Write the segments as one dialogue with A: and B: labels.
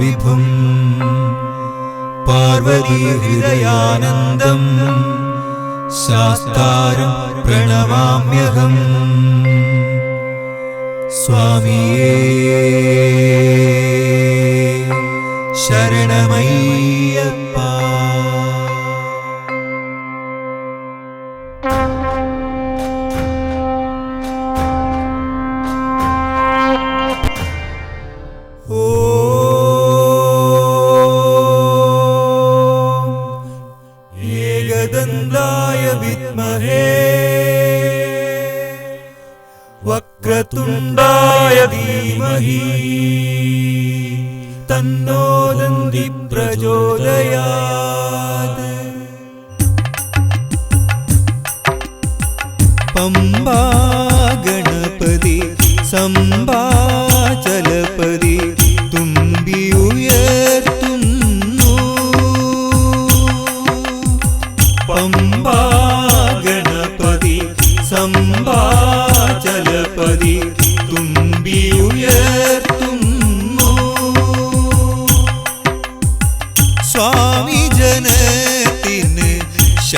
A: വിഭും. പാർവതീഹൃദയാനന്ദം ശാസ്താരം പ്രണമാമ്യഹം സ്വാമിയേ ശരണമയ്യ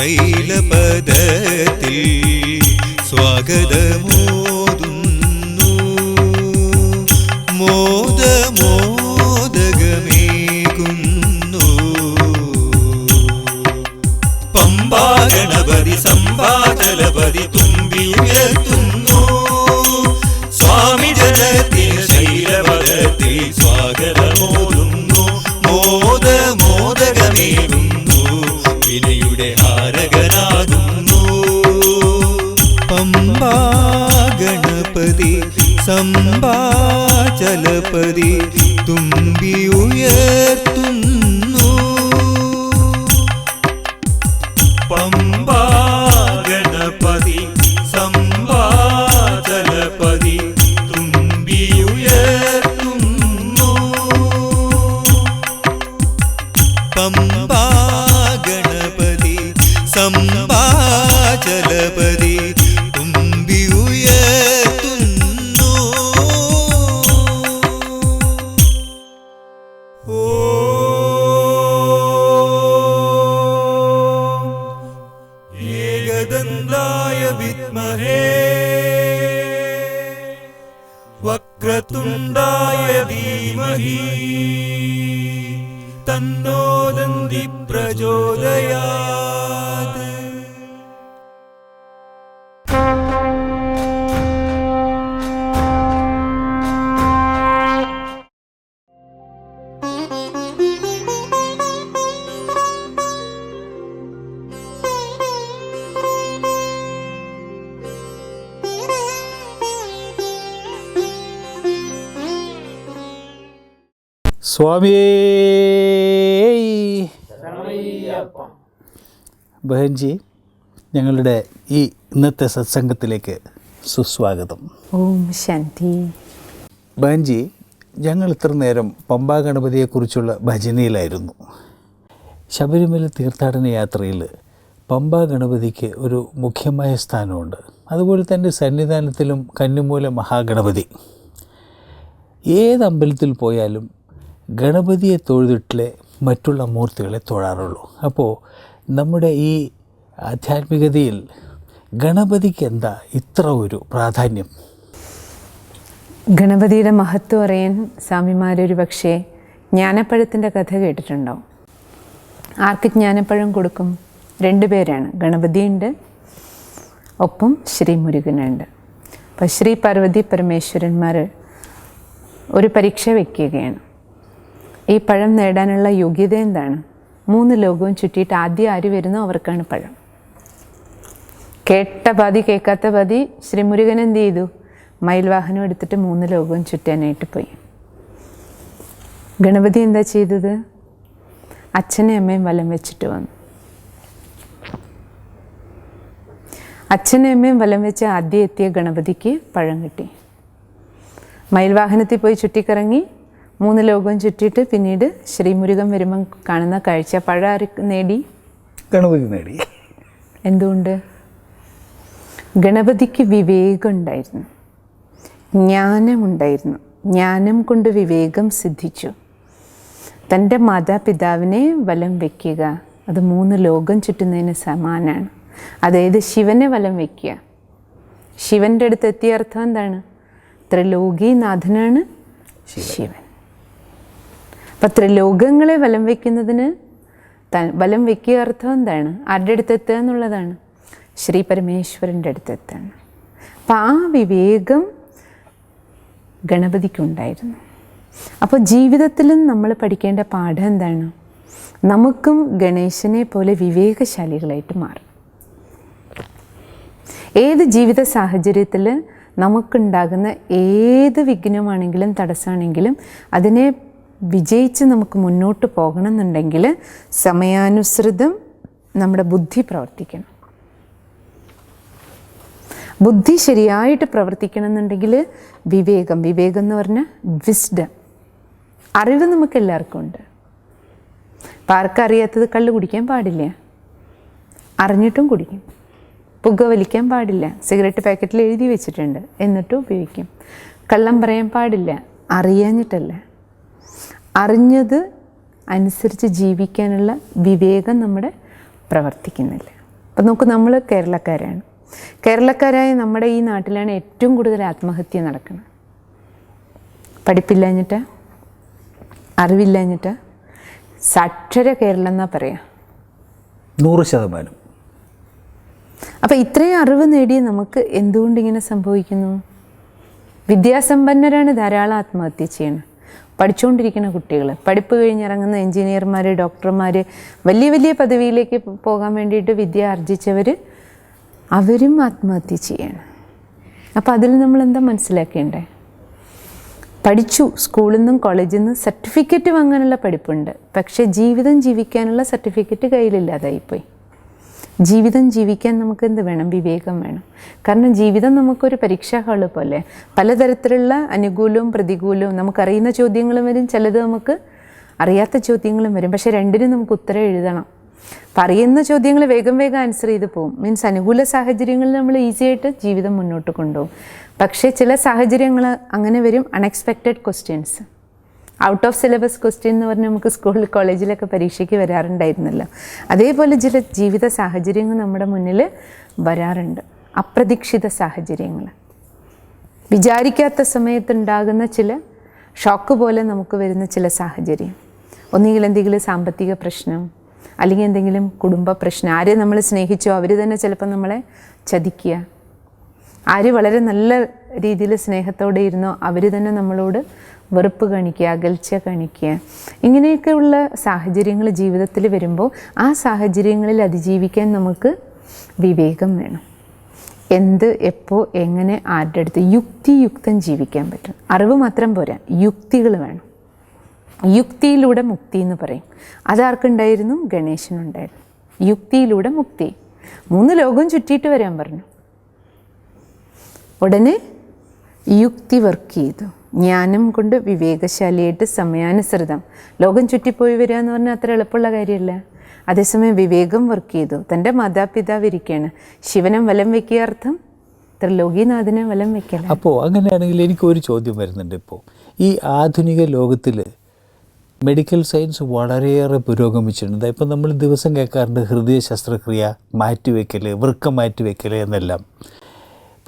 A: ahí.
B: സ്വാമിയേ ബഹൻജി ഞങ്ങളുടെ ഈ ഇന്നത്തെ സത്സംഗത്തിലേക്ക് സുസ്വാഗതം.
C: ഓം ശാന്തി.
B: ബഹൻജി ഞങ്ങൾ ഇത്ര നേരം പമ്പാ ഗണപതിയെക്കുറിച്ചുള്ള ഭജനയിലായിരുന്നു. ശബരിമല തീർത്ഥാടന യാത്രയിൽ പമ്പാ ഗണപതിക്ക് ഒരു മുഖ്യമായ സ്ഥാനമുണ്ട്. അതുപോലെ തന്നെ സന്നിധാനത്തിലും കന്നിമൂല മഹാഗണപതി. ഏത് അമ്പലത്തിൽ പോയാലും ഗണപതിയെ തൊഴുതിട്ടിലെ മറ്റുള്ള മൂർത്തികളെ തൊഴാറുള്ളൂ. അപ്പോൾ നമ്മുടെ ഈ ആധ്യാത്മികതയിൽ ഗണപതിക്ക് എന്താ ഇത്ര ഒരു പ്രാധാന്യം?
C: ഗണപതിയുടെ മഹത്വം അറിയാൻ സ്വാമിമാരൊരു പക്ഷേ ജ്ഞാനപ്പഴത്തിന്റെ കഥ കേട്ടിട്ടുണ്ടോ? ആർക്ക് ജ്ഞാനപ്പഴം കൊടുക്കും? രണ്ട് പേരാണ്. ഗണപതിയുണ്ട് ഒപ്പം ശ്രീ മുരുകനുണ്ട്. അപ്പോൾ ശ്രീ പാർവതി പരമേശ്വരന്മാർ ഒരു പരീക്ഷ വയ്ക്കുകയാണ് ഈ പഴം നേടാനുള്ള യോഗ്യത എന്താണ്? മൂന്ന് ലോകവും ചുറ്റിയിട്ട് ആദ്യം ആര് വരുന്നോ അവർക്കാണ് പഴം. കേട്ട പാതി കേൾക്കാത്ത പാതി ശ്രീ മുരുകൻ എന്ത് ചെയ്തു? മയിൽവാഹനം എടുത്തിട്ട് മൂന്ന് ലോകവും ചുറ്റാനായിട്ട് പോയി. ഗണപതി എന്താ ചെയ്തത്? അച്ഛനെ അമ്മയും വലം വെച്ചിട്ട് വന്നു. അച്ഛനെയും അമ്മയും വലം വെച്ച് ആദ്യം എത്തിയ ഗണപതിക്ക് പഴം കിട്ടി. മയിൽവാഹനത്തിൽ പോയി ചുറ്റിക്കറങ്ങി മൂന്ന് ലോകവും ചുറ്റിയിട്ട് പിന്നീട് ശ്രീമുരുകൻ വരുമ്പം കാണുന്ന കാഴ്ച പഴ ആര് നേടി?
B: ഗണപതി നേടി.
C: എന്തുകൊണ്ട്? ഗണപതിക്ക് വിവേകം ഉണ്ടായിരുന്നു ജ്ഞാനമുണ്ടായിരുന്നു. ജ്ഞാനം കൊണ്ട് വിവേകം സിദ്ധിച്ചു. തന്റെ മാതാപിതാവിനെ വലം വയ്ക്കുക അത് മൂന്ന് ലോകം ചുറ്റുന്നതിന് സമാനാണ്. അതായത് ശിവനെ വലം വയ്ക്കുക ശിവന്റെ അടുത്ത് എത്തിയ അർത്ഥം എന്താണ്? ത്രിലോകീനാഥനാണ് ശിവൻ. അപ്പം ത്രിലോകങ്ങളെ വലം വയ്ക്കുന്നതിന് വലം വയ്ക്കുക അർത്ഥം എന്താണ്? ആരുടെ അടുത്തെത്തുക എന്നുള്ളതാണ്. ശ്രീ പരമേശ്വരന്റെ അടുത്തെത്താണ് അപ്പം ആ വിവേകം ഗണപതിക്കുണ്ടായിരുന്നു അപ്പോൾ ജീവിതത്തിലും നമ്മൾ പഠിക്കേണ്ട പാഠം എന്താണ്? നമുക്കും ഗണേശനെ പോലെ വിവേകശാലികളായിട്ട് മാറും. ഏത് ജീവിത സാഹചര്യത്തിൽ നമുക്കുണ്ടാകുന്ന ഏത് വിഘ്നമാണെങ്കിലും തടസ്സമാണെങ്കിലും അതിനെ വിജയിച്ച് നമുക്ക് മുന്നോട്ട് പോകണം എന്നുണ്ടെങ്കിൽ സമയാനുസൃതം നമ്മുടെ ബുദ്ധി പ്രവർത്തിക്കണം. ബുദ്ധി ശരിയായിട്ട് പ്രവർത്തിക്കണം എന്നുണ്ടെങ്കിൽ വിവേകം. വിവേകം എന്ന് പറഞ്ഞാൽ വിസ്ഡം അറിവ് നമുക്ക് എല്ലാവർക്കും ഉണ്ട്. അപ്പം ആർക്കറിയാത്തത് കള്ള് കുടിക്കാൻ പാടില്ല. അറിഞ്ഞിട്ടും കുടിക്കും. പുക വലിക്കാൻ പാടില്ല. സിഗരറ്റ് പാക്കറ്റിൽ എഴുതി വെച്ചിട്ടുണ്ട്. എന്നിട്ടും ഉപയോഗിക്കും. കള്ളം പറയാൻ പാടില്ല. അറിയാഞ്ഞിട്ടല്ല. അറിഞ്ഞത് അനുസരിച്ച് ജീവിക്കാനുള്ള വിവേകം നമ്മുടെ പ്രവർത്തിക്കുന്നില്ല. അപ്പം നോക്കൂ നമ്മൾ കേരളക്കാരാണ്. കേരളക്കാരായ നമ്മുടെ ഈ നാട്ടിലാണ് ഏറ്റവും കൂടുതൽ ആത്മഹത്യ നടക്കുന്നത്. പഠിപ്പില്ലാഞ്ഞിട്ട്? അറിവില്ലാഞ്ഞിട്ട്? സാക്ഷര കേരളം എന്നാ പറയാം?
B: നൂറ് ശതമാനം.
C: അപ്പം ഇത്രയും അറിവ് നേടിയ നമുക്ക് എന്തുകൊണ്ട് ഇങ്ങനെ സംഭവിക്കുന്നു? വിദ്യാസമ്പന്നരാണ് ധാരാളം ആത്മഹത്യ ചെയ്യുന്നത് പഠിച്ചുകൊണ്ടിരിക്കുന്ന കുട്ടികൾ. പഠിപ്പ് കഴിഞ്ഞിറങ്ങുന്ന എഞ്ചിനീയർമാർ ഡോക്ടർമാർ വലിയ വലിയ പദവിയിലേക്ക് പോകാൻ വേണ്ടിയിട്ട് വിദ്യ ആർജിച്ചവർ അവരും ആത്മഹത്യ ചെയ്യണം. അപ്പോൾ അതിൽ നമ്മൾ എന്താ മനസ്സിലാക്കേണ്ടേ? പഠിച്ചു സ്കൂളിൽ നിന്നും കോളേജിൽ നിന്നും സർട്ടിഫിക്കറ്റ് വാങ്ങാനുള്ള പഠിപ്പുണ്ട്. പക്ഷേ ജീവിതം ജീവിക്കാനുള്ള സർട്ടിഫിക്കറ്റ് കയ്യിലില്ലാതായിപ്പോയി. ജീവിതം ജീവിക്കാൻ നമുക്ക് എന്ത് വേണം? വിവേകം വേണം. കാരണം ജീവിതം നമുക്കൊരു പരീക്ഷാ ഹാൾ പോലെ. പലതരത്തിലുള്ള അനുകൂലവും പ്രതികൂലവും നമുക്കറിയുന്ന ചോദ്യങ്ങളും വരും. ചിലത് നമുക്ക് അറിയാത്ത ചോദ്യങ്ങളും വരും. പക്ഷേ രണ്ടിനും നമുക്ക് ഉത്തരം എഴുതണം. അപ്പം അറിയുന്ന ചോദ്യങ്ങൾ വേഗം വേഗം ആൻസർ ചെയ്ത് പോകും മീൻസ് അനുകൂല സാഹചര്യങ്ങളിൽ നമ്മൾ ഈസി ആയിട്ട് ജീവിതം മുന്നോട്ട് കൊണ്ടുപോകും. പക്ഷേ ചില സാഹചര്യങ്ങൾ അങ്ങനെ വരും. Unexpected questions out of syllabus question എന്ന് പറഞ്ഞാൽ നമുക്ക് സ്കൂളിൽ കോളേജിലൊക്കെ പരീക്ഷയ്ക്ക് വരാറുണ്ടായിരുന്നല്ലോ. അതേപോലെ ചില ജീവിത സാഹചര്യങ്ങൾ നമ്മുടെ മുന്നിൽ വരാറുണ്ട്. അപ്രതീക്ഷിത സാഹചര്യങ്ങൾ. വിചാരിക്കാത്ത സമയത്തുണ്ടാകുന്ന ചില ഷോക്ക് പോലെ നമുക്ക് വരുന്ന ചില സാഹചര്യം. ഒന്നുകിൽ എന്തെങ്കിലും സാമ്പത്തിക പ്രശ്നം അല്ലെങ്കിൽ എന്തെങ്കിലും കുടുംബ പ്രശ്നം. ആരെ നമ്മൾ സ്നേഹിച്ചോ അവർ തന്നെ ചിലപ്പോൾ നമ്മളെ ചതിക്കുക. ആര് വളരെ നല്ല രീതിയിൽ സ്നേഹത്തോടെ ഇരുന്നോ അവർ തന്നെ നമ്മളോട് വെറുപ്പ് കാണിക്കുക അകൽച്ച കാണിക്കുക. ഇങ്ങനെയൊക്കെയുള്ള സാഹചര്യങ്ങൾ ജീവിതത്തിൽ വരുമ്പോൾ ആ സാഹചര്യങ്ങളിൽ അതിജീവിക്കാൻ നമുക്ക് വിവേകം വേണം. എന്ത് എപ്പോൾ എങ്ങനെ ആരുടെ അടുത്ത് യുക്തിയുക്തം ജീവിക്കാൻ പറ്റും. അറിവ് മാത്രം പോരാ യുക്തികൾ വേണം. യുക്തിയിലൂടെ മുക്തി എന്ന് പറയും. അതാർക്കുണ്ടായിരുന്നു? ഗണേശനുണ്ടായിരുന്നു. യുക്തിയിലൂടെ മുക്തി. മൂന്ന് ലോകം ചുറ്റിയിട്ട് വരാൻ പറഞ്ഞു. ഉടനെ യുക്തി വർക്ക് ചെയ്തു. ജ്ഞാനം കൊണ്ട് വിവേകശാലിയായിട്ട് സമയാനുസൃതം. ലോകം ചുറ്റിപ്പോയി വരിക എന്ന് പറഞ്ഞാൽ അത്ര എളുപ്പമുള്ള കാര്യമല്ല. അതേസമയം വിവേകം വർക്ക് ചെയ്തു. തന്റെ മാതാപിതാവ് ഇരിക്കുകയാണ് ശിവനം വലം വെക്കിയ അർത്ഥം ത്രിലോകീനാഥനെ വലം വെക്കല
B: അപ്പോൾ അങ്ങനെയാണെങ്കിൽ എനിക്ക് ഒരു ചോദ്യം വരുന്നുണ്ട് ഇപ്പോൾ ഈ ആധുനിക ലോകത്തിൽ മെഡിക്കൽ സയൻസ് വളരെയേറെ പുരോഗമിച്ചിട്ടുണ്ട്. ഇപ്പം നമ്മൾ ദിവസം കേൾക്കാറുണ്ട് ഹൃദയ ശസ്ത്രക്രിയ മാറ്റിവെക്കൽ വൃക്ക മാറ്റിവെക്കൽ എന്നെല്ലാം.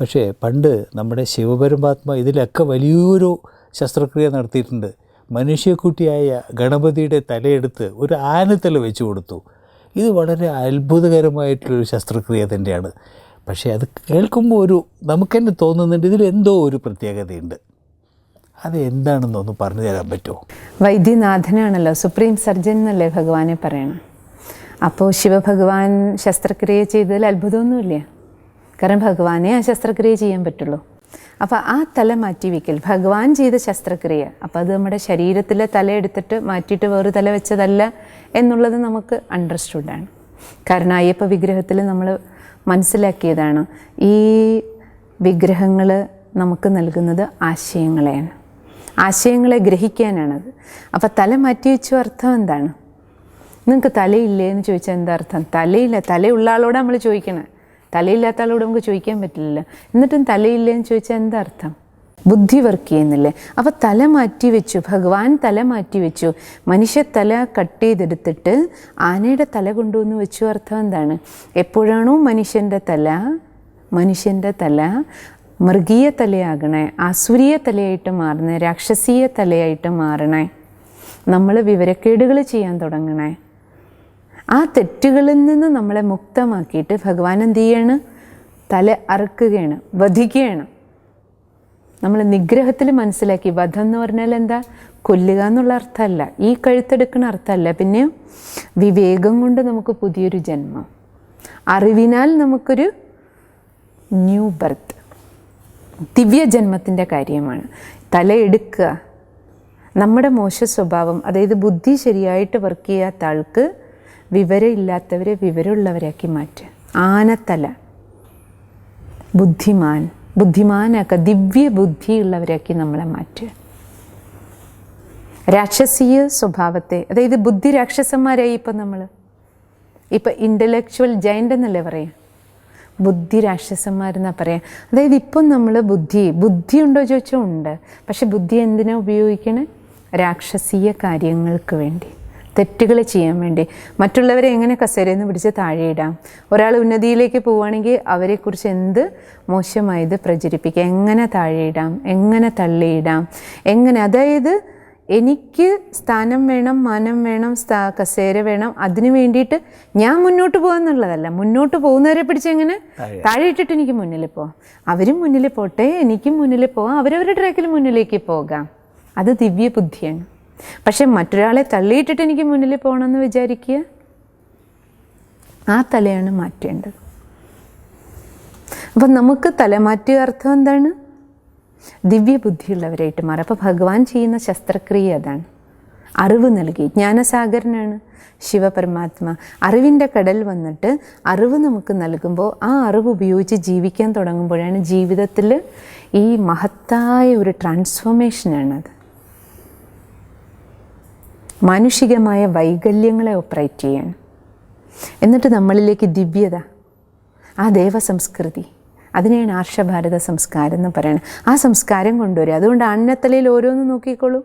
B: പക്ഷേ പണ്ട് നമ്മുടെ ശിവപരമാത്മ ഇതിലൊക്കെ വലിയൊരു ശസ്ത്രക്രിയ നടത്തിയിട്ടുണ്ട്. മനുഷ്യക്കുട്ടിയായ ഗണപതിയുടെ തലയെടുത്ത് ഒരു ആനത്തല വെച്ച് കൊടുത്തു. ഇത് വളരെ അത്ഭുതകരമായിട്ടുള്ളൊരു ശസ്ത്രക്രിയ തന്നെയാണ്. പക്ഷേ അത് കേൾക്കുമ്പോൾ ഒരു നമുക്ക് തന്നെ തോന്നുന്നുണ്ട് ഇതിൽ എന്തോ ഒരു പ്രത്യേകതയുണ്ട്. അത് എന്താണെന്നൊന്ന് പറഞ്ഞു തരാൻ പറ്റുമോ?
C: വൈദ്യനാഥനാണല്ലോ സുപ്രീം സർജൻ എന്നല്ലേ ഭഗവാനെ പറയണം? അപ്പോൾ ശിവഭഗവാൻ ശസ്ത്രക്രിയ ചെയ്തതിൽ അത്ഭുതമൊന്നുമില്ല? കാരണം ഭഗവാനെ ആ ശസ്ത്രക്രിയ ചെയ്യാൻ പറ്റുള്ളൂ. അപ്പോൾ ആ തല മാറ്റി വയ്ക്കൽ ഭഗവാൻ ചെയ്ത ശസ്ത്രക്രിയ. അപ്പോൾ അത് നമ്മുടെ ശരീരത്തിലെ തല എടുത്തിട്ട് മാറ്റിയിട്ട് വേറെ തല വെച്ചതല്ല എന്നുള്ളത് നമുക്ക് അണ്ടർസ്റ്റുഡാണ് കാരണം അയ്യപ്പ വിഗ്രഹത്തിൽ നമ്മൾ മനസ്സിലാക്കിയതാണ് ഈ വിഗ്രഹങ്ങൾ നമുക്ക് നൽകുന്നത് ആശയങ്ങളെയാണ്. ആശയങ്ങളെ ഗ്രഹിക്കാനാണത്. അപ്പോൾ തല മാറ്റി വെച്ചു അർത്ഥം എന്താണ്? നിങ്ങൾക്ക് തലയില്ലേ എന്ന് ചോദിച്ചാൽ എന്താ അർത്ഥം? തലയില്ല. തലയുള്ള ആളോട് നമ്മൾ ചോദിക്കണേ. തലയില്ലാത്ത ആളോട് നമുക്ക് ചോദിക്കാൻ പറ്റില്ലല്ലോ. എന്നിട്ടും തലയില്ലേ എന്ന് ചോദിച്ചാൽ എന്താ അർത്ഥം? ബുദ്ധി വർക്ക് ചെയ്യുന്നില്ലേ? അപ്പോൾ തല മാറ്റി വെച്ചു ഭഗവാൻ തല മാറ്റി വെച്ചു. മനുഷ്യ തല കട്ട് ചെയ്തെടുത്തിട്ട് ആനയുടെ തല കൊണ്ടുവന്ന് വെച്ചു. അർത്ഥം എന്താണ്? എപ്പോഴാണോ മനുഷ്യന്റെ തല മനുഷ്യന്റെ തല മൃഗീയ തലയാകണേ ആസുരീയ തലയായിട്ട് മാറണേ രാക്ഷസീയ തലയായിട്ട് മാറണേ. നമ്മൾ വിവരക്കേടുകൾ ചെയ്യാൻ തുടങ്ങണേ. ആ തെറ്റുകളിൽ നിന്ന് നമ്മളെ മുക്തമാക്കിയിട്ട് ഭഗവാൻ എന്ത് ചെയ്യാണ്? തല അറുക്കുകയാണ് വധിക്കുകയാണ്. നമ്മൾ നിഗ്രഹത്തിൽ മനസ്സിലാക്കി വധം എന്ന് പറഞ്ഞാൽ എന്താ? കൊല്ലുക എന്നുള്ള അർത്ഥമല്ല. ഈ കഴുത്തെടുക്കുന്ന അർത്ഥമല്ല. പിന്നെ വിവേകം കൊണ്ട് നമുക്ക് പുതിയൊരു ജന്മം. അറിവിനാൽ നമുക്കൊരു ന്യൂ ബർത്ത്. ദിവ്യ ദിവ്യജന്മത്തിന്റെ കാര്യമാണ്. തല എടുക്കുക. നമ്മുടെ മോശ സ്വഭാവം അതായത് ബുദ്ധി ശരിയായിട്ട് വർക്ക് ചെയ്യാത്ത ആൾക്ക് വിവരമില്ലാത്തവരെ വിവരമുള്ളവരാക്കി മാറ്റുക ആനത്തല. ബുദ്ധിമാൻ. ബുദ്ധിമാനാക്കുക. ദിവ്യ ബുദ്ധിയുള്ളവരാക്കി നമ്മളെ മാറ്റുക രാക്ഷസീയ സ്വഭാവത്തെ. അതായത് ബുദ്ധി രാക്ഷസന്മാരായി ഇപ്പം നമ്മൾ ഇപ്പം ഇന്റലക്ച്വൽ ജയന്റ് എന്നല്ലേ പറയാം? ബുദ്ധി രാക്ഷസന്മാരെന്നാണ് പറയാം. അതായത് ഇപ്പം നമ്മൾ ബുദ്ധി ബുദ്ധി ഉണ്ടോ ചോദിച്ചാൽ ഉണ്ട്. പക്ഷെ ബുദ്ധി എന്തിനാ ഉപയോഗിക്കണേ? രാക്ഷസീയ കാര്യങ്ങൾക്ക് വേണ്ടി. തെറ്റുകൾ ചെയ്യാൻ വേണ്ടി. മറ്റുള്ളവരെ എങ്ങനെ കസേരയിൽ നിന്ന് പിടിച്ച് താഴെയിടാം? ഒരാൾ ഉന്നതിയിലേക്ക് പോവുകയാണെങ്കിൽ അവരെക്കുറിച്ച് എന്ത് മോശമായത് പ്രചരിപ്പിക്കുക? എങ്ങനെ താഴെയിടാം? എങ്ങനെ തള്ളിയിടാം? എങ്ങനെ അതായത് എനിക്ക് സ്ഥാനം വേണം മാനം വേണം സ്ഥാ കസേര വേണം അതിനു വേണ്ടിയിട്ട് ഞാൻ മുന്നോട്ട് പോകാന്നുള്ളതല്ല. മുന്നോട്ട് പോകുന്നവരെ പിടിച്ച് എങ്ങനെ? താഴെ ഇട്ടിട്ട് എനിക്ക് മുന്നിൽ പോവാം അവരും മുന്നിൽ പോട്ടെ എനിക്കും മുന്നിൽ പോവാം അവരവരുടെ ട്രാക്കിൽ മുന്നിലേക്ക് പോകാം. അത് ദിവ്യ ബുദ്ധിയാണ് പക്ഷെ മറ്റൊരാളെ തള്ളിയിട്ടിട്ട് എനിക്ക് മുന്നിൽ പോകണമെന്ന് വിചാരിക്കുക? ആ തലയാണ് മാറ്റേണ്ടത്. അപ്പം നമുക്ക് തലമാറ്റിയ അർത്ഥം എന്താണ്? ദിവ്യബുദ്ധിയുള്ളവരായിട്ട് മാറും അപ്പോൾ ഭഗവാൻ ചെയ്യുന്ന ശസ്ത്രക്രിയ അതാണ്. അറിവ് നൽകി. ജ്ഞാനസാഗരനാണ് ശിവപരമാത്മ. അറിവിന്റെ കടൽ വന്നിട്ട് അറിവ് നമുക്ക് നൽകുമ്പോൾ ആ അറിവ് ഉപയോഗിച്ച് ജീവിക്കാൻ തുടങ്ങുമ്പോഴാണ് ജീവിതത്തിൽ ഈ മഹത്തായ ഒരു ട്രാൻസ്ഫോർമേഷനാണത് മാനുഷികമായ വൈകല്യങ്ങളെ ഓപ്പറേറ്റ് ചെയ്യാൻ എന്നിട്ട് നമ്മളിലേക്ക് ദിവ്യത ആ ദേവസംസ്കൃതി അതിനെയാണ് ആർഷഭാരത സംസ്കാരം എന്ന് പറയുന്നത് ആ സംസ്കാരം കൊണ്ടുവരിക അതുകൊണ്ട് അന്നത്തലയിൽ ഓരോന്ന് നോക്കിക്കോളൂ.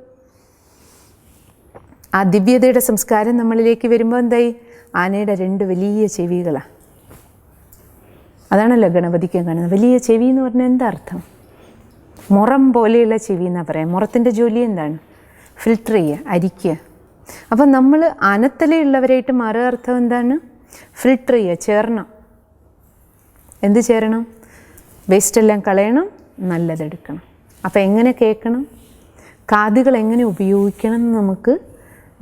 C: ആ ദിവ്യതയുടെ സംസ്കാരം നമ്മളിലേക്ക് വരുമ്പോൾ എന്തായി? ആനയുടെ രണ്ട് വലിയ ചെവികളാണ് അതാണല്ലോ ഗണപതിക്ക് കാണുന്നത്. വലിയ ചെവി എന്ന് പറഞ്ഞാൽ എന്താ അർത്ഥം? മുറം പോലെയുള്ള ചെവി എന്നാണ് പറയാം. മുറത്തിന്റെ ജോലി എന്താണ്? ഫിൽട്ടർ ചെയ്യുക അരിക്കുക. അപ്പം നമ്മൾ അനത്തലയുള്ളവരായിട്ട് മാറുക അർത്ഥം എന്താണ്? ഫിൽട്ടർ ചെയ്യുക ചേർണം. എന്ത് ചേരണം? വേസ്റ്റെല്ലാം കളയണം നല്ലതെടുക്കണം അപ്പം എങ്ങനെ കേൾക്കണം? കാതുകൾ എങ്ങനെ ഉപയോഗിക്കണം എന്ന് നമുക്ക്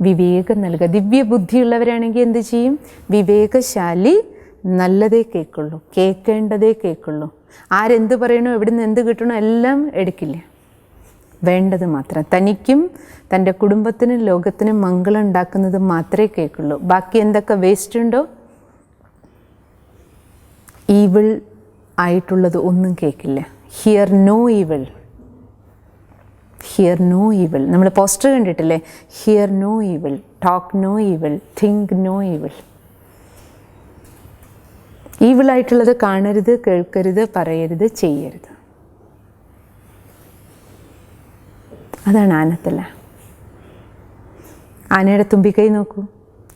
C: വിവേകം നൽകുക. ദിവ്യ ബുദ്ധിയുള്ളവരാണെങ്കിൽ എന്ത് ചെയ്യും? വിവേകശാലി നല്ലതേ കേൾക്കുള്ളൂ. കേൾക്കേണ്ടതേ കേൾക്കുള്ളൂ. ആരെന്ത് പറയണോ എവിടെ നിന്ന് എന്ത് കിട്ടണോ എല്ലാം എടുക്കില്ല. വേണ്ടത് മാത്രം. തനിക്കും തന്റെ കുടുംബത്തിനും ലോകത്തിനും മംഗളം ഉണ്ടാക്കുന്നത് മാത്രമേ കേൾക്കുള്ളൂ. ബാക്കി എന്തൊക്കെ വേസ്റ്റ് ഉണ്ടോ? ഈവിൾ ആയിട്ടുള്ളത് ഒന്നും കേൾക്കില്ല. Hear no evil hear no evil നമ്മൾ പോസ്റ്റർ കണ്ടിട്ടില്ലേ? Hear no evil talk no evil think no evil ഈവിളായിട്ടുള്ളത് കാണരുത് കേൾക്കരുത് പറയരുത് ചെയ്യരുത്. അതാണ് ആനത്തല്ല ആനയുടെ തുമ്പിക്കൈ നോക്കൂ.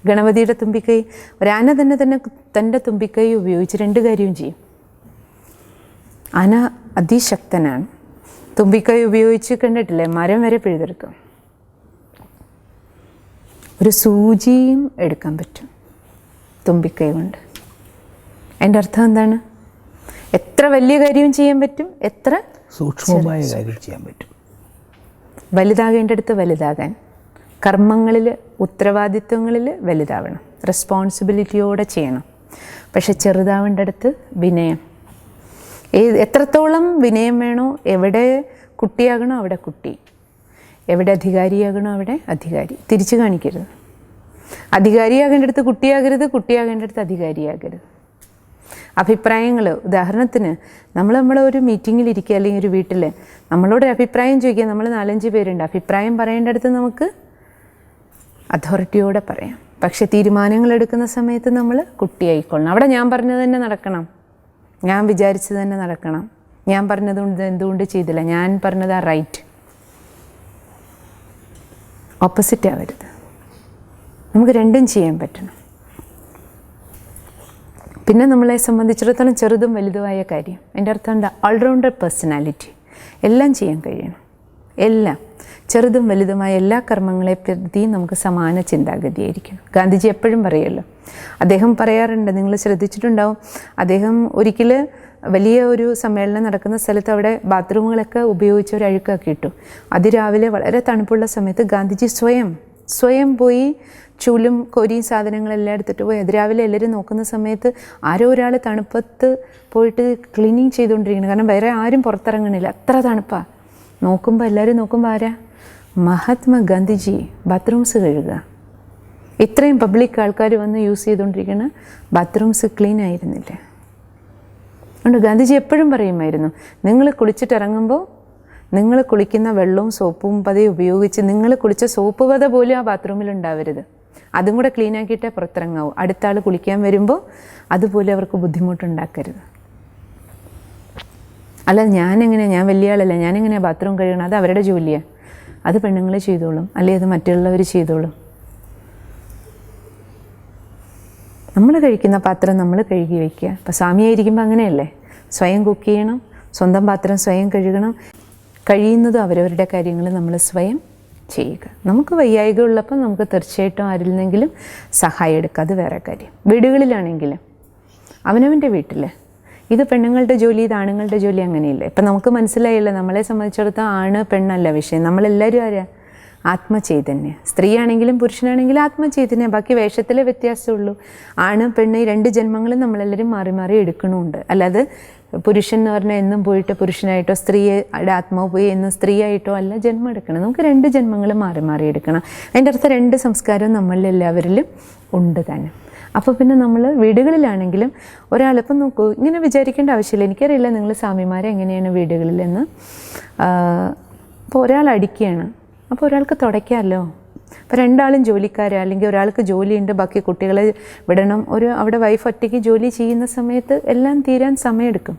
C: ഗണപതിയുടെ തുമ്പിക്കൈ. ഒരാന തന്നെ തന്നെ തന്റെ തുമ്പിക്കൈ ഉപയോഗിച്ച് രണ്ട് കാര്യവും ചെയ്യും. ആന അതിശക്തനാണ്. തുമ്പിക്കൈ ഉപയോഗിച്ച് കണ്ടിട്ടില്ലേ? മരം വരെ പിഴുതെടുക്കും. ഒരു സൂചിയും എടുക്കാൻ പറ്റും തുമ്പിക്കൈ കൊണ്ട്. എന്റെ അർത്ഥം എന്താണ്? എത്ര വലിയ കാര്യവും ചെയ്യാൻ പറ്റും? എത്ര
B: സൂക്ഷ്മമായ കാര്യം ചെയ്യാൻ പറ്റും.
C: വലുതാകേണ്ടടുത്ത് വലുതാകാൻ. കർമ്മങ്ങളിൽ ഉത്തരവാദിത്വങ്ങളിൽ വലുതാവണം. റെസ്പോൺസിബിലിറ്റിയോടെ ചെയ്യണം. പക്ഷെ ചെറുതാവേണ്ടടുത്ത് വിനയം. ഏത് എത്രത്തോളം വിനയം വേണോ എവിടെ കുട്ടിയാകണോ അവിടെ കുട്ടി. എവിടെ അധികാരിയാകണോ അവിടെ അധികാരി. തിരിച്ചു കാണിക്കരുത്. അധികാരിയാകേണ്ടടുത്ത് കുട്ടിയാകരുത് കുട്ടിയാകേണ്ടടുത്ത് അധികാരിയാകരുത്. അഭിപ്രായങ്ങൾ. ഉദാഹരണത്തിന് നമ്മൾ നമ്മളെ ഒരു മീറ്റിങ്ങിൽ ഇരിക്കുക അല്ലെങ്കിൽ ഒരു വീട്ടിൽ നമ്മളോട് അഭിപ്രായം ചോദിക്കുക. നമ്മൾ നാലഞ്ച് പേരുണ്ട്. അഭിപ്രായം പറയേണ്ടടുത്ത് നമുക്ക് അതോറിറ്റിയോടെ പറയാം. പക്ഷേ തീരുമാനങ്ങൾ എടുക്കുന്ന സമയത്ത് നമ്മൾ കുട്ടിയായിക്കൊള്ളണം. അവിടെ ഞാൻ പറഞ്ഞത് തന്നെ നടക്കണം. ഞാൻ വിചാരിച്ചത് തന്നെ നടക്കണം. ഞാൻ പറഞ്ഞതുകൊണ്ട് എന്തുകൊണ്ട് ചെയ്തില്ല. ഞാൻ പറഞ്ഞത് ആ റൈറ്റ് ഓപ്പോസിറ്റ് ആവരുത്. നമുക്ക് രണ്ടും ചെയ്യാൻ പറ്റണം. പിന്നെ നമ്മളെ സംബന്ധിച്ചിടത്തോളം ചെറുതും വലുതുമായ കാര്യം. എന്റെ അർത്ഥം എന്താ? ഓൾറൗണ്ടർ പേഴ്സണാലിറ്റി എല്ലാം ചെയ്യാൻ കഴിയണം. എല്ലാം. ചെറുതും വലുതുമായ എല്ലാ കർമ്മങ്ങളെ പ്രതി നമുക്ക് സമാന ചിന്താഗതിയായിരിക്കണം. ഗാന്ധിജി എപ്പോഴും പറയുമല്ലോ അദ്ദേഹം പറയാറുണ്ട് നിങ്ങൾ ശ്രദ്ധിച്ചിട്ടുണ്ടാവും. അദ്ദേഹം ഒരിക്കൽ വലിയ ഒരു സമ്മേളനം നടക്കുന്ന സ്ഥലത്ത് അവിടെ ബാത്റൂമുകളൊക്കെ ഉപയോഗിച്ച് ഒരു അഴുക്കാക്കി ഇട്ടു. അതിരാവിലെ വളരെ തണുപ്പുള്ള സമയത്ത് ഗാന്ധിജി സ്വയം സ്വയം പോയി ചൂലും കൊരിയും സാധനങ്ങളെല്ലാം എടുത്തിട്ട് പോയി. അതിരാവിലെ എല്ലാവരും നോക്കുന്ന സമയത്ത് ആരോ ഒരാൾ തണുപ്പത്ത് പോയിട്ട് ക്ലീനിങ് ചെയ്തുകൊണ്ടിരിക്കുന്നു. കാരണം വേറെ ആരും പുറത്തിറങ്ങണില്ല. അത്ര തണുപ്പാണ് നോക്കുമ്പോൾ എല്ലാവരും നോക്കുമ്പോൾ ആരാ? മഹാത്മാ ഗാന്ധിജി ബാത്റൂംസ് കഴുകുക ഇത്രയും പബ്ലിക് ആൾക്കാർ വന്ന് യൂസ് ചെയ്തുകൊണ്ടിരിക്കുന്ന ബാത്റൂംസ് ക്ലീൻ ആയിരുന്നില്ലേ. അതുകൊണ്ട് ഗാന്ധിജി എപ്പോഴും പറയുമായിരുന്നു നിങ്ങൾ കുളിച്ചിട്ട് ഇറങ്ങുമ്പോൾ നിങ്ങൾ കുളിക്കുന്ന വെള്ളവും സോപ്പും പതയും ഉപയോഗിച്ച് നിങ്ങൾ കുളിച്ച സോപ്പ് പത പോലും ആ ബാത്റൂമിൽ ഉണ്ടാവരുത്. അതും കൂടെ ക്ലീൻ ആക്കിയിട്ടേ പുറത്തിറങ്ങാവൂ. അടുത്ത ആൾ കുളിക്കാൻ വരുമ്പോൾ അതുപോലെ അവർക്ക് ബുദ്ധിമുട്ടുണ്ടാക്കരുത്. അല്ല ഞാനെങ്ങനെ ഞാൻ വലിയ ആളല്ല. ഞാനെങ്ങനെയാണ് ബാത്റൂം കഴുകണം അത് അവരുടെ ജോലിയാണ് അത് പെണ്ണുങ്ങൾ ചെയ്തോളും. അല്ലെങ്കിൽ അത് മറ്റുള്ളവർ ചെയ്തോളും. നമ്മൾ കഴിക്കുന്ന പാത്രം നമ്മൾ കഴുകി വയ്ക്കുക ഇപ്പോൾ സ്വാമിയായിരിക്കുമ്പോൾ അങ്ങനെയല്ലേ? സ്വയം കുക്ക് ചെയ്യണം. സ്വന്തം പാത്രം സ്വയം കഴുകണം. കഴിയുന്നതും അവരവരുടെ കാര്യങ്ങൾ നമ്മൾ സ്വയം ചെയ്യുക. നമുക്ക് വയ്യായിക ഉള്ളപ്പോൾ നമുക്ക് തീർച്ചയായിട്ടും ആരിൽ നിന്നെങ്കിലും സഹായം എടുക്കുക. അത് വേറെ കാര്യം. വീടുകളിലാണെങ്കിലും അവനവന്റെ വീട്ടിൽ ഇത് പെണ്ണുങ്ങളുടെ ജോലി ഇത് ആണുങ്ങളുടെ ജോലി അങ്ങനെയില്ല? ഇപ്പം നമുക്ക് മനസ്സിലായില്ല നമ്മളെ സംബന്ധിച്ചിടത്തോളം ആണ് പെണ്ണല്ല വിഷയം. നമ്മളെല്ലാവരും ആരാ? ആത്മചൈതന്യം. സ്ത്രീയാണെങ്കിലും പുരുഷനാണെങ്കിലും ആത്മചൈതന്യം. ബാക്കി വേഷത്തിലെ വ്യത്യാസമുള്ളൂ ആണ് പെണ്ണ് രണ്ട് ജന്മങ്ങളും നമ്മളെല്ലാവരും മാറി മാറി എടുക്കണമുണ്ട് അല്ലാതെ പുരുഷൻ എന്ന് പറഞ്ഞാൽ എന്നും പോയിട്ട് പുരുഷനായിട്ടോ സ്ത്രീയുടെ ആത്മാവ് പോയി എന്നും സ്ത്രീയായിട്ടോ അല്ല ജന്മം എടുക്കണം. നമുക്ക് രണ്ട് ജന്മങ്ങൾ മാറി മാറി എടുക്കണം. അതിന്റെ അർത്ഥം രണ്ട് സംസ്കാരവും നമ്മളിൽ എല്ലാവരിലും ഉണ്ട് തന്നെ. അപ്പോൾ പിന്നെ നമ്മൾ വീടുകളിലാണെങ്കിലും ഒരാളിപ്പം നോക്കൂ ഇങ്ങനെ വിചാരിക്കേണ്ട ആവശ്യമില്ല. എനിക്കറിയില്ല നിങ്ങൾ സ്വാമിമാരെ എങ്ങനെയാണ് വീടുകളിലെന്ന് ഇപ്പോൾ ഒരാൾ അടിക്കുകയാണ്. അപ്പോൾ ഒരാൾക്ക് തുടയ്ക്കാമല്ലോ? അപ്പോൾ രണ്ടാളും ജോലിക്കാരെ. അല്ലെങ്കിൽ ഒരാൾക്ക് ജോലിയുണ്ട് ബാക്കി കുട്ടികളെ വിടണം. ഒരു അവിടെ വൈഫ് ഒറ്റയ്ക്ക് ജോലി ചെയ്യുന്ന സമയത്ത് എല്ലാം തീരാൻ സമയമെടുക്കും.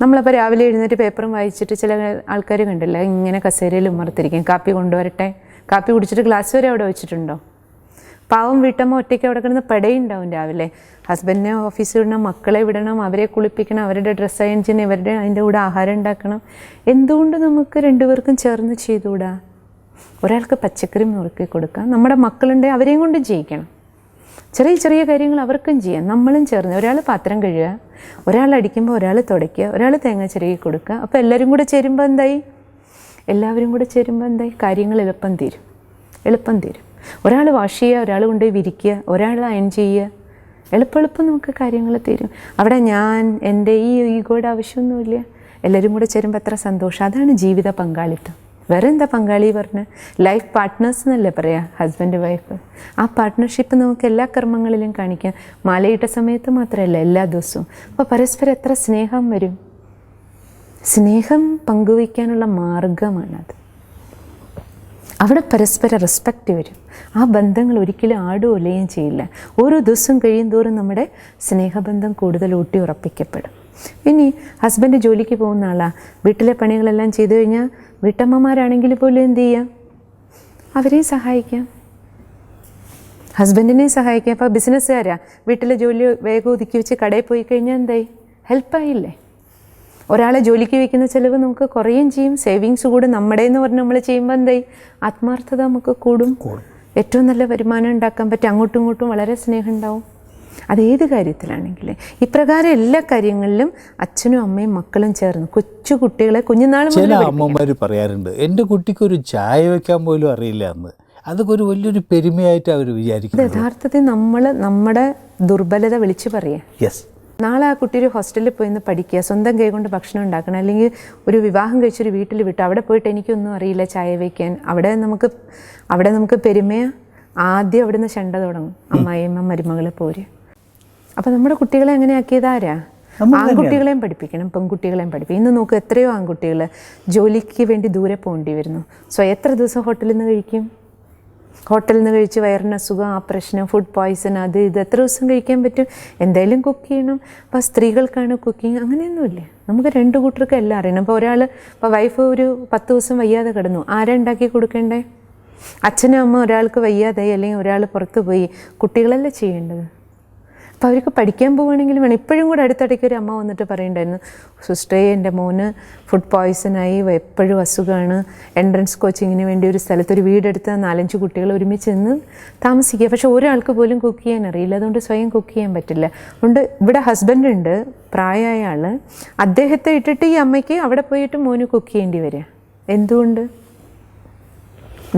C: നമ്മളപ്പോൾ രാവിലെ എഴുന്നേറ്റ് പേപ്പറും വായിച്ചിട്ട് ചില ആൾക്കാർ കണ്ടില്ല? ഇങ്ങനെ കസേരയിൽ ഉമ്മർത്തിരിക്കും കാപ്പി കൊണ്ടുവരട്ടെ? കാപ്പി കുടിച്ചിട്ട് ഗ്ലാസ് വരെ അവിടെ വെച്ചിട്ടുണ്ടോ? പാവം വീട്ടമ്മ ഒറ്റയ്ക്ക് അവിടെ കിടന്ന് പെടയുണ്ടാവും രാവിലെ. ഹസ്ബൻഡിനെ ഓഫീസിൽ വിടണം മക്കളെ വിടണം അവരെ കുളിപ്പിക്കണം അവരുടെ ഡ്രസ്സ് ചെയ്യണം ഇവരുടെ അതിന്റെ കൂടെ ആഹാരം ഉണ്ടാക്കണം. എന്തുകൊണ്ട് നമുക്ക് രണ്ടുപേർക്കും ചേർന്ന് ചെയ്തുകൂടാ? ഒരാൾക്ക് പച്ചക്കറി മുറുക്കി കൊടുക്കാം. നമ്മുടെ മക്കളുണ്ട് അവരെയും കൊണ്ട് ജയിക്കണം ചെറിയ ചെറിയ കാര്യങ്ങൾ അവർക്കും ചെയ്യാം. നമ്മളും ചേർന്ന് ഒരാൾ പാത്രം കഴുകുക ഒരാൾ അടിക്കുമ്പോൾ ഒരാൾ തുടയ്ക്കുക ഒരാൾ തേങ്ങ ചിരകി കൊടുക്കുക. അപ്പോൾ എല്ലാവരും കൂടെ ചേരുമ്പോൾ എന്തായി? എല്ലാവരും കൂടെ ചേരുമ്പോൾ എന്തായി? കാര്യങ്ങൾ എളുപ്പം തീരും. എളുപ്പം തീരും. ഒരാൾ വാഷ് ചെയ്യുക ഒരാൾ കൊണ്ടുപോയി വിരിക്കുക ഒരാൾ അയൺ ചെയ്യുക. എളുപ്പം എളുപ്പം നമുക്ക് കാര്യങ്ങൾ തീരും. അവിടെ ഞാൻ എന്റെ ഈ ഈഗോയുടെ ആവശ്യമൊന്നുമില്ല. എല്ലാവരും കൂടെ ചേരുമ്പോൾ എത്ര സന്തോഷം. അതാണ് ജീവിത പങ്കാളിത്തം. വേറെ എന്താ പങ്കാളി പറഞ്ഞ്? ലൈഫ് പാർട്ട്നേഴ്സ് എന്നല്ലേ പറയാ ഹസ്ബൻഡ് വൈഫ് ആ പാർട്ട്ണർഷിപ്പ് നമുക്ക് എല്ലാ കർമ്മങ്ങളിലും കാണിക്കാം. മാലയിട്ട സമയത്ത് മാത്രമല്ല എല്ലാ ദിവസവും. അപ്പോൾ പരസ്പരം എത്ര സ്നേഹം വരും? സ്നേഹം പങ്കുവയ്ക്കാനുള്ള മാർഗമാണത്. അവിടെ പരസ്പര റെസ്പെക്റ്റ് വരും. ആ ബന്ധങ്ങൾ ഒരിക്കലും ആടുകയും ചെയ്യില്ല. ഓരോ ദിവസം കഴിയും തോറും നമ്മുടെ സ്നേഹബന്ധം കൂടുതൽ ഊട്ടി ഉറപ്പിക്കപ്പെടും. ഇനി ഹസ്ബൻഡ് ജോലിക്ക് പോകുന്ന ആളാ. വീട്ടിലെ പണികളെല്ലാം ചെയ്തു കഴിഞ്ഞാൽ വീട്ടമ്മമാരാണെങ്കിൽ പോലും എന്ത് ചെയ്യാം? അവരെയും സഹായിക്കാം. ഹസ്ബൻഡിനെയും സഹായിക്കാം. അപ്പോൾ ബിസിനസ്സുകാരാ വീട്ടിലെ ജോലി വേഗം ഒതുക്കി വെച്ച് കടയിൽ പോയി കഴിഞ്ഞാൽ എന്തായി? ഹെൽപ്പായില്ലേ ഒരാളെ ജോലിക്ക് വയ്ക്കുന്ന ചിലവ് നമുക്ക് കുറയും ചെയ്യും. സേവിങ്സ് കൂടും. നമ്മുടെ എന്ന് പറഞ്ഞ് നമ്മൾ ചെയ്യുമ്പോൾ എന്തായി? ആത്മാർത്ഥത നമുക്ക് കൂടും. ഏറ്റവും നല്ല വരുമാനം ഉണ്ടാക്കാൻ പറ്റും. അങ്ങോട്ടും ഇങ്ങോട്ടും വളരെ സ്നേഹം ഉണ്ടാവും. അതേത് കാര്യത്തിലാണെങ്കിലും ഇപ്രകാരം എല്ലാ കാര്യങ്ങളിലും അച്ഛനും അമ്മയും മക്കളും ചേർന്ന് കൊച്ചു കുട്ടികളെ കുഞ്ഞുനാൾ
B: ചില അമ്മമാർ പറയാറുണ്ട് എന്റെ കുട്ടിക്ക് ഒരു ചായ വയ്ക്കാൻ പോലും അറിയില്ല എന്ന്. അതൊക്കെ ഒരു വലിയൊരു പെരുമയായിട്ട് അവർ വിചാരിക്കുന്നത്
C: യഥാർത്ഥത്തിൽ നമ്മൾ നമ്മുടെ ദുർബലത വിളിച്ചു പറയാം.
B: യെസ്
C: നാളെ ആ കുട്ടി ഒരു ഹോസ്റ്റലിൽ പോയി നിന്ന് പഠിക്കുക സ്വന്തം കൈ കൊണ്ട് ഭക്ഷണം ഉണ്ടാക്കണം അല്ലെങ്കിൽ ഒരു വിവാഹം കഴിച്ചൊരു വീട്ടിൽ വിട്ടു അവിടെ പോയിട്ട് എനിക്കൊന്നും അറിയില്ല ചായ വയ്ക്കാൻ അവിടെ നമുക്ക് അവിടെ നമുക്ക് പെരുമയ. ആദ്യം അവിടുന്ന് ചെണ്ട തുടങ്ങും. അമ്മായിയമ്മ മരുമകളെ പോര്. അപ്പോൾ നമ്മുടെ കുട്ടികളെ എങ്ങനെ ആക്കിയതാരാ
B: നമ്മൾ
C: ആൺകുട്ടികളെയും പഠിപ്പിക്കണം പെൺകുട്ടികളെയും പഠിപ്പിക്കണം. ഇന്ന് നോക്ക് എത്രയോ ആൺകുട്ടികൾ ജോലിക്ക് വേണ്ടി ദൂരെ പോകേണ്ടി വരുന്നു. സോ എത്ര ദിവസം ഹോട്ടലിൽ നിന്ന് കഴിക്കും? ഹോട്ടലിൽ നിന്ന് കഴിച്ച് വയറിന് അസുഖം ആ പ്രശ്നം ഫുഡ് പോയ്സൺ അത് ഇത് എത്ര ദിവസം കഴിക്കാൻ പറ്റും? എന്തായാലും കുക്ക് ചെയ്യണം. അപ്പോൾ സ്ത്രീകൾക്കാണ് കുക്കിംഗ് അങ്ങനെയൊന്നുമില്ല. നമുക്ക് രണ്ട് കൂട്ടർക്കും എല്ലാം അറിയണം. അപ്പോൾ ഒരാൾ ഇപ്പോൾ വൈഫ് ഒരു പത്ത് ദിവസം വയ്യാതെ കിടന്നു. ആരാ ഉണ്ടാക്കി കൊടുക്കേണ്ടേ? അച്ഛനും അമ്മ ഒരാൾക്ക് വയ്യാതായി അല്ലെങ്കിൽ ഒരാൾ പുറത്ത് പോയി. കുട്ടികളല്ലേ ചെയ്യേണ്ടത്? അപ്പോൾ അവർക്ക് പഠിക്കാൻ പോവുകയാണെങ്കിലും വേണം. ഇപ്പോഴും കൂടെ അടുത്തിടയ്ക്ക് ഒരു അമ്മ വന്നിട്ട് പറയണ്ടായിരുന്നു സിസ്റ്ററേ എന്റെ മോന് ഫുഡ് പോയ്സണായി എപ്പോഴും അസുഖമാണ് എൻട്രൻസ് കോച്ചിങ്ങിന് വേണ്ടി ഒരു സ്ഥലത്ത് ഒരു വീടെടുത്ത് നാലഞ്ച് കുട്ടികൾ ഒരുമിച്ച് നിന്ന് താമസിക്കുക. പക്ഷെ ഒരാൾക്ക് പോലും കുക്ക് ചെയ്യാൻ അറിയില്ല. അതുകൊണ്ട് സ്വയം കുക്ക് ചെയ്യാൻ പറ്റില്ല. അതുകൊണ്ട് ഇവിടെ ഹസ്ബൻഡ് ഉണ്ട് പ്രായമായ ആൾ അദ്ദേഹത്തെ ഇട്ടിട്ട് ഈ അമ്മയ്ക്ക് അവിടെ പോയിട്ട് മോന് കുക്ക് ചെയ്യേണ്ടി വരിക. എന്തുകൊണ്ട്?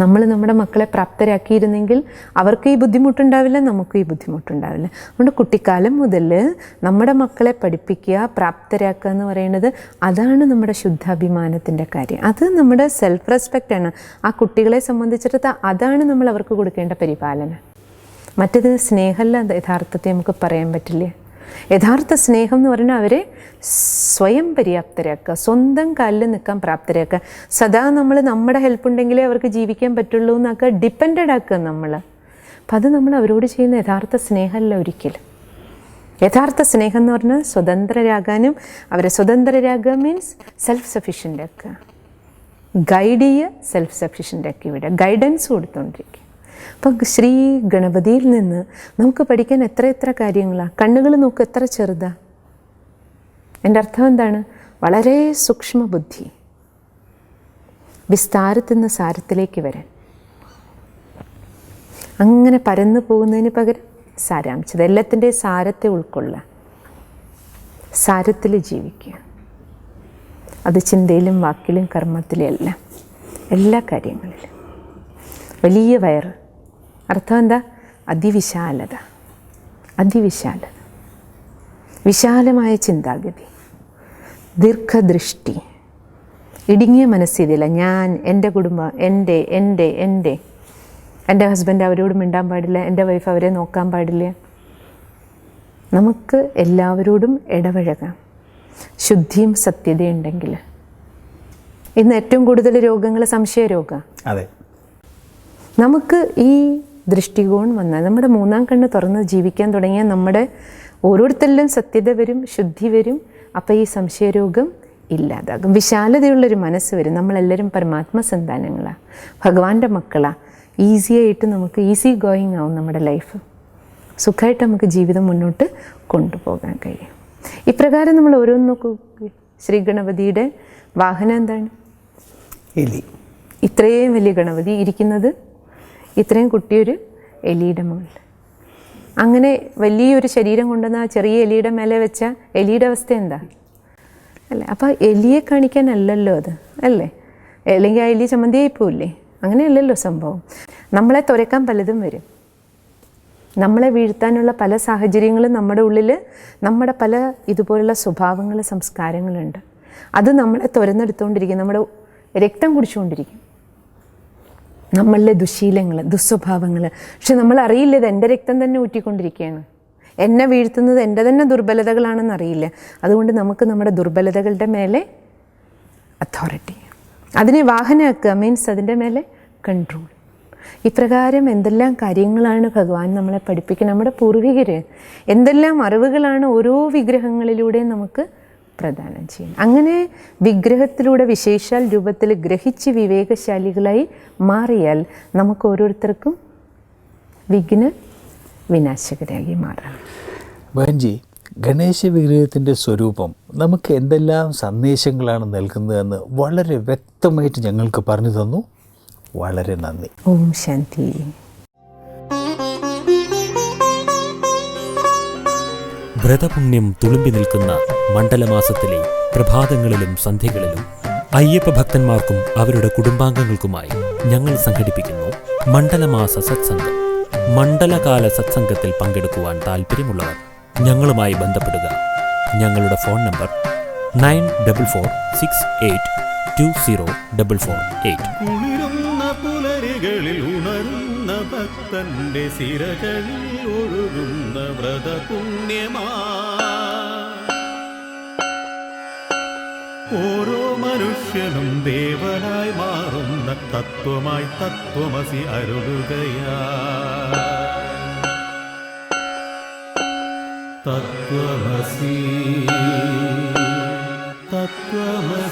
C: നമ്മൾ നമ്മുടെ മക്കളെ പ്രാപ്തരാക്കിയിരുന്നെങ്കിൽ അവർക്ക് ഈ ബുദ്ധിമുട്ടുണ്ടാവില്ല നമുക്ക് ഈ ബുദ്ധിമുട്ടുണ്ടാവില്ല. അതുകൊണ്ട് കുട്ടിക്കാലം മുതൽ നമ്മുടെ മക്കളെ പഠിപ്പിക്കുക പ്രാപ്തരാക്കുക എന്ന് പറയുന്നത് അതാണ് നമ്മുടെ ശുദ്ധാഭിമാനത്തിന്റെ കാര്യം. അത് നമ്മുടെ സെൽഫ് റെസ്പെക്റ്റ് ആണ്. ആ കുട്ടികളെ സംബന്ധിച്ചിടത്ത് അതാണ് നമ്മൾ അവർക്ക് കൊടുക്കേണ്ട പരിപാലനം. മറ്റേത് സ്നേഹമല്ല യഥാർത്ഥത്തെ നമുക്ക് പറയാൻ പറ്റില്ലേ? യഥാർത്ഥ സ്നേഹം എന്ന് പറഞ്ഞാൽ അവരെ സ്വയം പര്യാപ്തരാക്കുക സ്വന്തം കാലിൽ നിൽക്കാൻ പ്രാപ്തരാക്കുക. സദാ നമ്മൾ നമ്മുടെ ഹെൽപ്പ് ഉണ്ടെങ്കിലേ അവർക്ക് ജീവിക്കാൻ പറ്റുള്ളൂ എന്നൊക്കെ ഡിപ്പെൻഡ് ആക്കുക നമ്മൾ അപ്പം അത് നമ്മൾ അവരോട് ചെയ്യുന്ന യഥാർത്ഥ സ്നേഹമല്ല ഒരിക്കലും. യഥാർത്ഥ സ്നേഹം എന്ന് പറഞ്ഞാൽ സ്വതന്ത്രരാകാനും അവരെ സ്വതന്ത്രരാകുക മീൻസ് സെൽഫ് സഫീഷ്യന്റ് ആക്കുക. ഗൈഡ് ചെയ്യുക സെൽഫ് സഫീഷ്യന്റ് ആക്കി വിടുക. ഗൈഡൻസ് കൊടുത്തുകൊണ്ടിരിക്കുക അപ്പം ശ്രീ ഗണപതിയിൽ നിന്ന് നമുക്ക് പഠിക്കാൻ എത്ര എത്ര കാര്യങ്ങളാണ് കണ്ണുകൾ നോക്ക് എത്ര ചെറുതാ? എന്റെ അർത്ഥം എന്താണ്? വളരെ സൂക്ഷ്മ ബുദ്ധി വിസ്താരത്തിൽ നിന്ന് സാരത്തിലേക്ക് വരാൻ. അങ്ങനെ പരന്നു പോകുന്നതിന് പകരം സാരാംശത എല്ലാത്തിന്റെ സാരത്തെ ഉൾക്കൊള്ളുക. സാരത്തിൽ ജീവിക്കുക. അത് ചിന്തയിലും വാക്കിലും കർമ്മത്തിലും എല്ലാം. എല്ലാ കാര്യങ്ങളിലും. വലിയ വയറ് അർത്ഥം എന്താ? അതിവിശാലത. അതിവിശാലത. വിശാലമായ ചിന്താഗതി. ദീർഘദൃഷ്ടി. ഇടുങ്ങിയ മനസ്സിതില്ല ഞാൻ എന്റെ കുടുംബം എന്റെ എന്റെ എന്റെ. എന്റെ ഹസ്ബൻഡ് അവരോട് മിണ്ടാൻ പാടില്ല എന്റെ വൈഫ് അവരെ നോക്കാൻ പാടില്ല. നമുക്ക് എല്ലാവരോടും ഇടപഴകാം. ശുദ്ധിയും സത്യതയുണ്ടെങ്കിൽ ഇന്ന് ഏറ്റവും കൂടുതൽ രോഗങ്ങൾ സംശയ രോഗമാണ്
B: അതെ.
C: നമുക്ക് ഈ ദൃഷ്ടികോൺ വന്നാൽ നമ്മുടെ മൂന്നാം കണ്ണ് തുറന്ന് ജീവിക്കാൻ തുടങ്ങിയാൽ നമ്മുടെ ഓരോരുത്തരിലും സത്യത വരും ശുദ്ധി വരും. അപ്പോൾ ഈ സംശയരോഗം ഇല്ലാതാകും. വിശാലതയുള്ളൊരു മനസ്സ് വരും. നമ്മളെല്ലാവരും പരമാത്മ സന്താനങ്ങളാണ് ഭഗവാന്റെ മക്കളാണ് ഈസിയായിട്ട് നമുക്ക് ഈസി ഗോയിങ് ആവും നമ്മുടെ ലൈഫ് സുഖമായിട്ട് നമുക്ക് ജീവിതം മുന്നോട്ട് കൊണ്ടുപോകാൻ കഴിയും. ഇപ്രകാരം നമ്മൾ ഓരോന്ന് നോക്കൂ. ശ്രീ ഗണപതിയുടെ വാഹനം എന്താണ്?
B: എലി.
C: ഇത്രയും വലിയ ഗണപതി ഇരിക്കുന്നത് ഇത്രയും കുട്ടിയൊരു എലിയുടെ മുകളിൽ. അങ്ങനെ വലിയൊരു ശരീരം കൊണ്ടുവന്ന ആ ചെറിയ എലിയുടെ മേലെ വെച്ച എലിയുടെ അവസ്ഥ എന്താ? അല്ലേ? അപ്പോൾ എലിയെ കാണിക്കാനല്ലല്ലോ അത് അല്ലേ? അല്ലെങ്കിൽ ആ എലി ചമ്മന്തിയായി പോവില്ലേ? അങ്ങനെയല്ലല്ലോ സംഭവം. നമ്മളെ തുരക്കാൻ പലതും വരും. നമ്മളെ വീഴ്ത്താനുള്ള പല സാഹചര്യങ്ങളും നമ്മുടെ ഉള്ളിൽ നമ്മുടെ പല ഇതുപോലുള്ള സ്വഭാവങ്ങൾ സംസ്കാരങ്ങളുണ്ട്. അത് നമ്മളെ തുരന്നെടുത്തുകൊണ്ടിരിക്കും നമ്മുടെ രക്തം കുടിച്ചുകൊണ്ടിരിക്കും നമ്മളിലെ ദുശീലങ്ങൾ ദുസ്വഭാവങ്ങൾ പക്ഷെ നമ്മൾ അറിയില്ല ഇത് എന്റെ രക്തം തന്നെ ഊറ്റിക്കൊണ്ടിരിക്കുകയാണ്. എന്നെ വീഴ്ത്തുന്നത് എന്റെ തന്നെ ദുർബലതകളാണെന്ന് അറിയില്ല അതുകൊണ്ട് നമുക്ക് നമ്മുടെ ദുർബലതകളുടെ മേലെ അതോറിറ്റി അതിനെ വാഹനമാക്കുക മീൻസ് അതിന്റെ മേലെ കൺട്രോൾ ഇപ്രകാരം എന്തെല്ലാം കാര്യങ്ങളാണ് ഭഗവാൻ നമ്മളെ പഠിപ്പിക്കുന്നത്? നമ്മുടെ പൂർവികർ എന്തെല്ലാം അറിവുകളാണ് ഓരോ വിഗ്രഹങ്ങളിലൂടെയും നമുക്ക് പ്രദാനം ചെയ്യുന്നത് അങ്ങനെ വിഗ്രഹത്തിലൂടെ വിശേഷാൽ രൂപത്തിൽ ഗ്രഹിച്ച് വിവേകശാലികളായി മാറിയാൽ നമുക്ക് ഓരോരുത്തർക്കും വിഘ്ന വിനാശകരായി മാറാം.
B: ബഹൻജി ഗണേശ വിഗ്രഹത്തിന്റെ സ്വരൂപം നമുക്ക് എന്തെല്ലാം സന്ദേശങ്ങളാണ് നൽകുന്നതെന്ന് വളരെ വ്യക്തമായിട്ട് ഞങ്ങൾക്ക് പറഞ്ഞു തന്നു. വളരെ നന്ദി.
C: ഓം ശാന്തി.
D: വ്രതപുണ്യം തുളുമ്പി നിൽക്കുന്ന മണ്ഡലമാസത്തിലെ പ്രഭാതങ്ങളിലും സന്ധ്യകളിലും അയ്യപ്പ ഭക്തന്മാർക്കും അവരുടെ കുടുംബാംഗങ്ങൾക്കുമായി ഞങ്ങൾ സംഘടിപ്പിക്കുന്നു മണ്ഡലമാസ സത്സംഗം. മണ്ഡലകാല സത്സംഗത്തിൽ പങ്കെടുക്കുവാൻ താല്പര്യമുള്ളവർ ഞങ്ങളുമായി ബന്ധപ്പെടുക. ഞങ്ങളുടെ phone number nine double four six eight two zero double four eight.
A: പുലരികളിൽ ഉണരുന്ന ഭക്തന്റെ സിരകളിൽ ഒഴുകുന്ന വ്രതപുണ്യമാ
E: ഓരോ മനുഷ്യനും ദേവനായി മാറുന്ന തത്വമായി തത്വമസി അരുളുകയാ തത്വമസി തത്വമസി